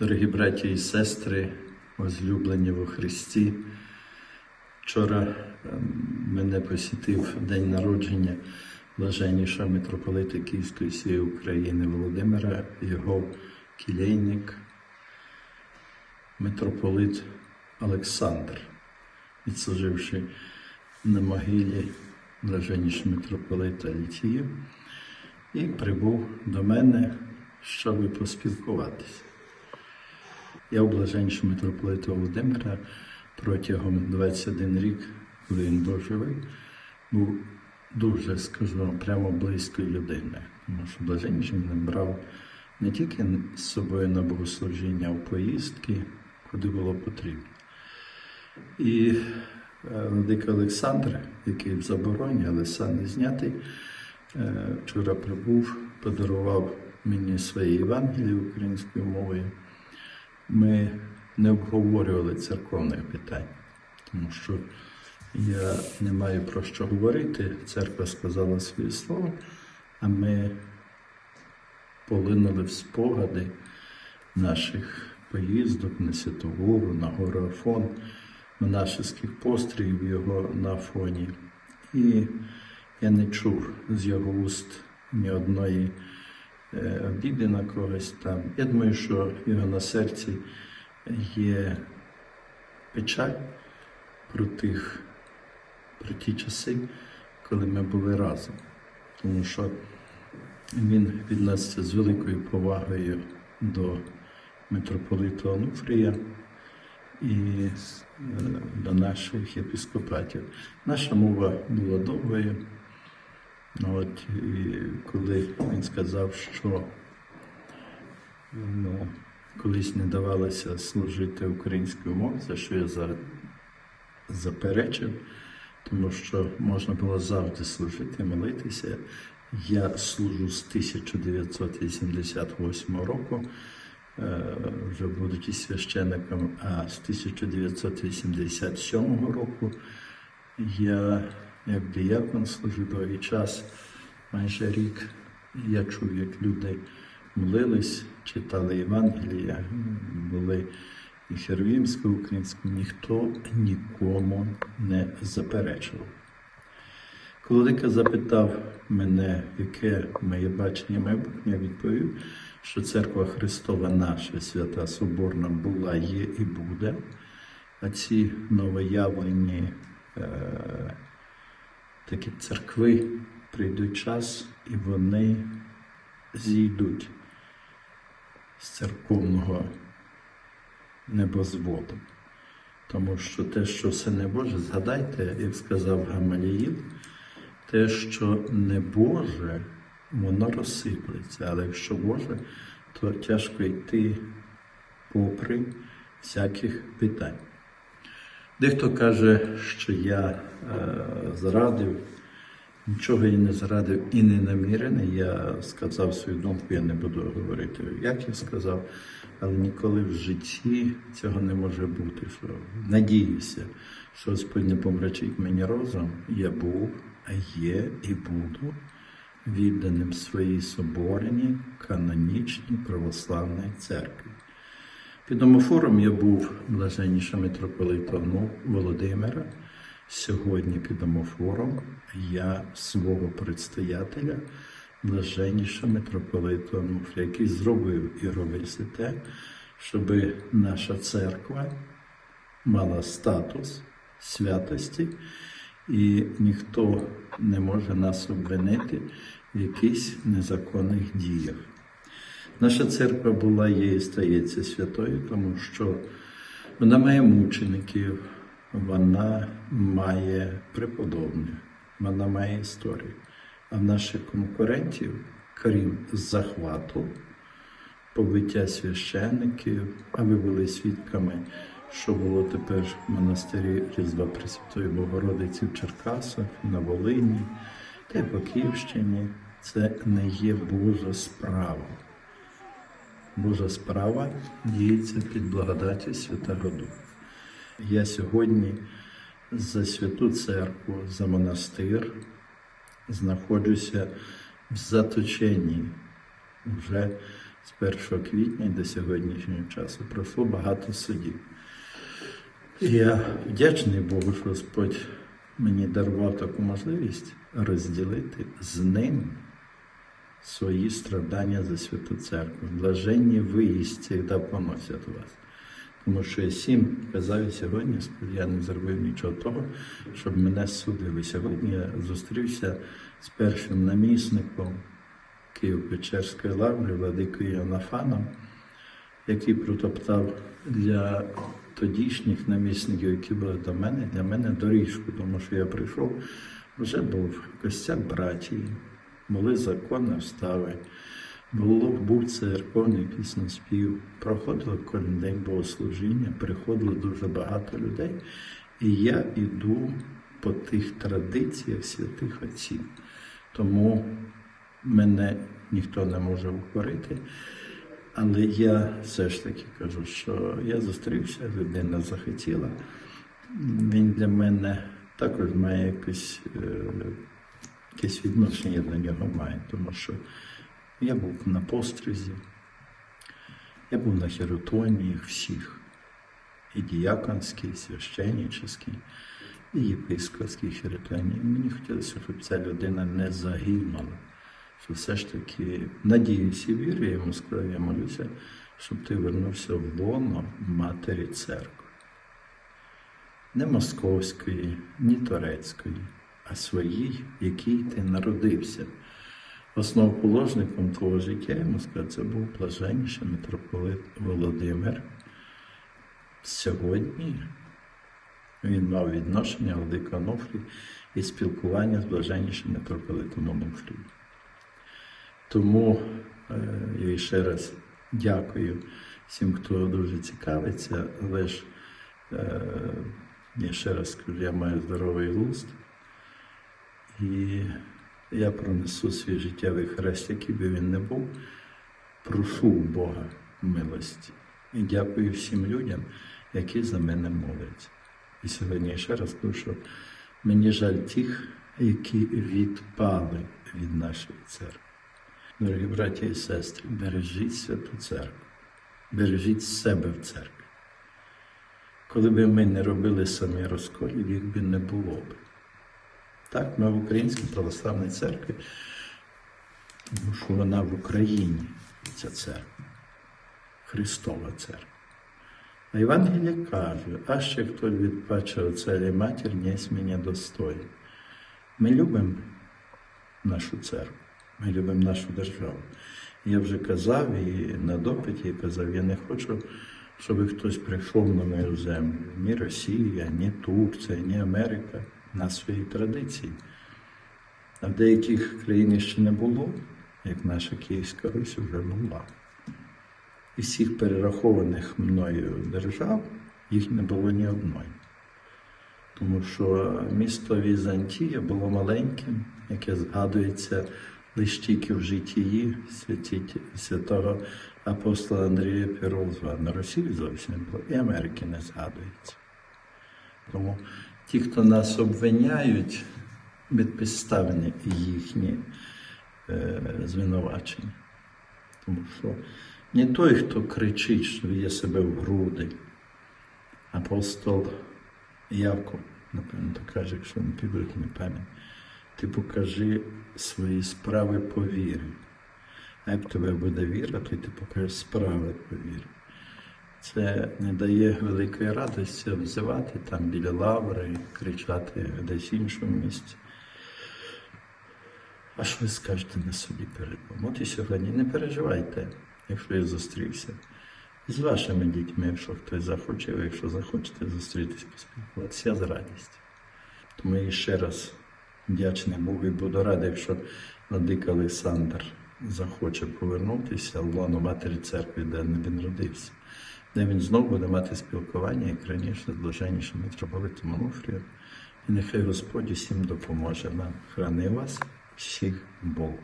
Дорогі браті і сестри, возлюблені во Христі, вчора ем, мене посітив день народження блаженнішого митрополита Київської всієї України Володимира, його кілейник, митрополит Олександр, відслуживши на могилі блаженнішого митрополита Літію, і прибув до мене, щоб поспілкуватися. Я у блаженнішого митрополита Володимира протягом 21 рік, коли він був живий, був дуже, скажу, прямо близькою людиною. Тому що блаженніший мене брав не тільки з собою на богослужіння, а в поїздки, куди було потрібно. І е, Владика Олександр, який в забороні, але сам не знятий, е, вчора прибув, подарував мені своє Євангеліє українською мовою ми не обговорювали церковних питань, тому що я не маю про що говорити. Церква сказала своє слово, а ми полинули в спогади наших поїздок на Святогору, на гору Афон, монашеських пострілів його на фоні. І я не чув з його уст ні одної е, обіди на когось там. Я думаю, що його на серці є печаль про тих, про ті часи, коли ми були разом. Тому що він відноситься з великою повагою до митрополита Онуфрія і е, до наших єпископатів. Наша мова була довгою. Ну, От, і коли він сказав, що ну, колись не давалося служити українською мовою, за що я за, заперечив, тому що можна було завжди служити, молитися. Я служу з 1988 року, е, вже будучи священником, а з 1987 року я як диякон служив час, майже рік. Я чув, як люди молились, читали Євангелія, були і хервімською українською, ніхто нікому не заперечував. Коли запитав мене, яке моє бачення майбутнє, я відповів, що церква Христова наша свята Соборна була, є і буде, а ці новоявлені е, такі церкви прийдуть час і вони зійдуть з церковного небозводу. Тому що те, що все не Боже, згадайте, як сказав Гамаліїл, те, що не Боже, воно розсиплеться, але якщо Боже, то тяжко йти попри всяких питань. Дехто каже, що я зрадив, нічого я не зрадив і не намірений. Я сказав свою думку, я не буду говорити, як я сказав, але ніколи в житті цього не може бути. Що Надіюся, що Господь не помрачить мені розум. Я був, є і буду відданим своїй соборній, канонічній православній церкві. Під домофором я був блаженнішим митрополитом Володимира. Сьогодні під домофором я свого предстоятеля, блаженнішого митрополита Онуфрія, який зробив і робить те, щоб наша церква мала статус святості, і ніхто не може нас обвинити в якихось незаконних діях. Наша церква була, є і стається святою, тому що вона має мучеників, вона має преподобних, вона має історію. А в наших конкурентів, крім захвату, побиття священників, а ви були свідками, що було тепер в монастирі Різдва Пресвятої Богородиці в Черкасах, на Волині та й по Київщині, це не є Божа справа. Божа справа діється під благодаті Святого Духа. Я сьогодні за святу церкву, за монастир знаходжуся в заточенні вже з 1 квітня до сьогоднішнього часу пройшло багато судів. Я вдячний Богу, що Господь мені дарував таку можливість розділити з ним свої страдання за святу церкву. Блаженні ви істі, да поносять вас. Тому що я всім казав і сьогодні, я не зробив нічого того, щоб мене судили. Сьогодні я зустрівся з першим намісником Києво-Печерської лаври, владикою Анафаном, який протоптав для тодішніх намісників, які були до мене, для мене доріжку, тому що я прийшов, вже був костяк братії, були законні встави, був церковний піснеспів, проходило кожен день богослужіння, приходило дуже багато людей. І я йду по тих традиціях святих отців. Тому мене ніхто не може укорити. Але я все ж таки кажу, що я зустрівся, людина захотіла. Він для мене також має якесь, е, якесь відношення до нього має, тому що я був на пострізі, я був на хіротоніях всіх, і діяконській, і священническій, і єпископській хіротонії. Мені хотілося, щоб ця людина не загинула що все ж таки надіюся вірю, йому сказав, я молюся, щоб ти вернувся в лоно матері церкви. Не московської, ні турецької, а своїй, в якій ти народився. Основоположником твого життя, я йому сказав, це був блаженніший митрополит Володимир. Сьогодні він мав відношення Владика Онуфрій і спілкування з блаженнішим митрополитом Онуфрієм. Тому е, я ще раз дякую всім, хто дуже цікавиться, але ж е, я ще раз скажу, я маю здоровий глузд, і я пронесу свій життєвий хрест, який би він не був. Прошу у Бога милості. І дякую всім людям, які за мене моляться. І сьогодні ще раз кажу, що мені жаль тих, які відпали від нашої церкви. Дорогі браті і сестри, бережіть святу церкву, бережіть себе в церкві. Коли б ми не робили самі розколів, їх би не було б. Так, ми в Українській православній церкві, тому що вона в Україні, ця церква, Христова церква. А Євангеліє каже, а ще хто відпаче оцелі матір, несть мене достойний. Ми любимо нашу церкву. Ми любимо нашу державу. Я вже казав і на допиті казав, я не хочу, щоб хтось прийшов на мою землю. Ні Росія, ні Турція, ні Америка на свої традиції. А в деяких країн ще не було, як наша Київська Русь вже була. Із всіх перерахованих мною держав їх не було ні одної. Тому що місто Візантія було маленьким, яке згадується лише тільки в житті святого апостола Андрія Пірозва. На Росії зовсім не було, і Америки не згадується. Тому ті, хто нас обвиняють, безпідставні їхні е, звинувачення. Тому що не той, хто кричить, що є себе в груди. Апостол Яков, напевно, так каже, якщо не підуть не пам'ять. Ти покажи свої справи по вірі. А як тебе буде віра, то ти покажеш справи по вірі. Це не дає великої радості взивати там біля лаври, кричати десь в іншому місці. А що ви скажете на собі перед Богом? Сьогодні не переживайте, якщо я зустрівся. З вашими дітьми, якщо хтось захоче, якщо захочете зустрітися, поспілкуватися, з радістю. Тому я ще раз вдячний був і буду радий, якщо Владика Олександр захоче повернутися в лоно Матері церкви, де він родився, де він знову буде мати спілкування, як раніше, з блаженнішим митрополитом Онуфрієм. І нехай Господь усім допоможе нам. Храни вас, всіх Бог.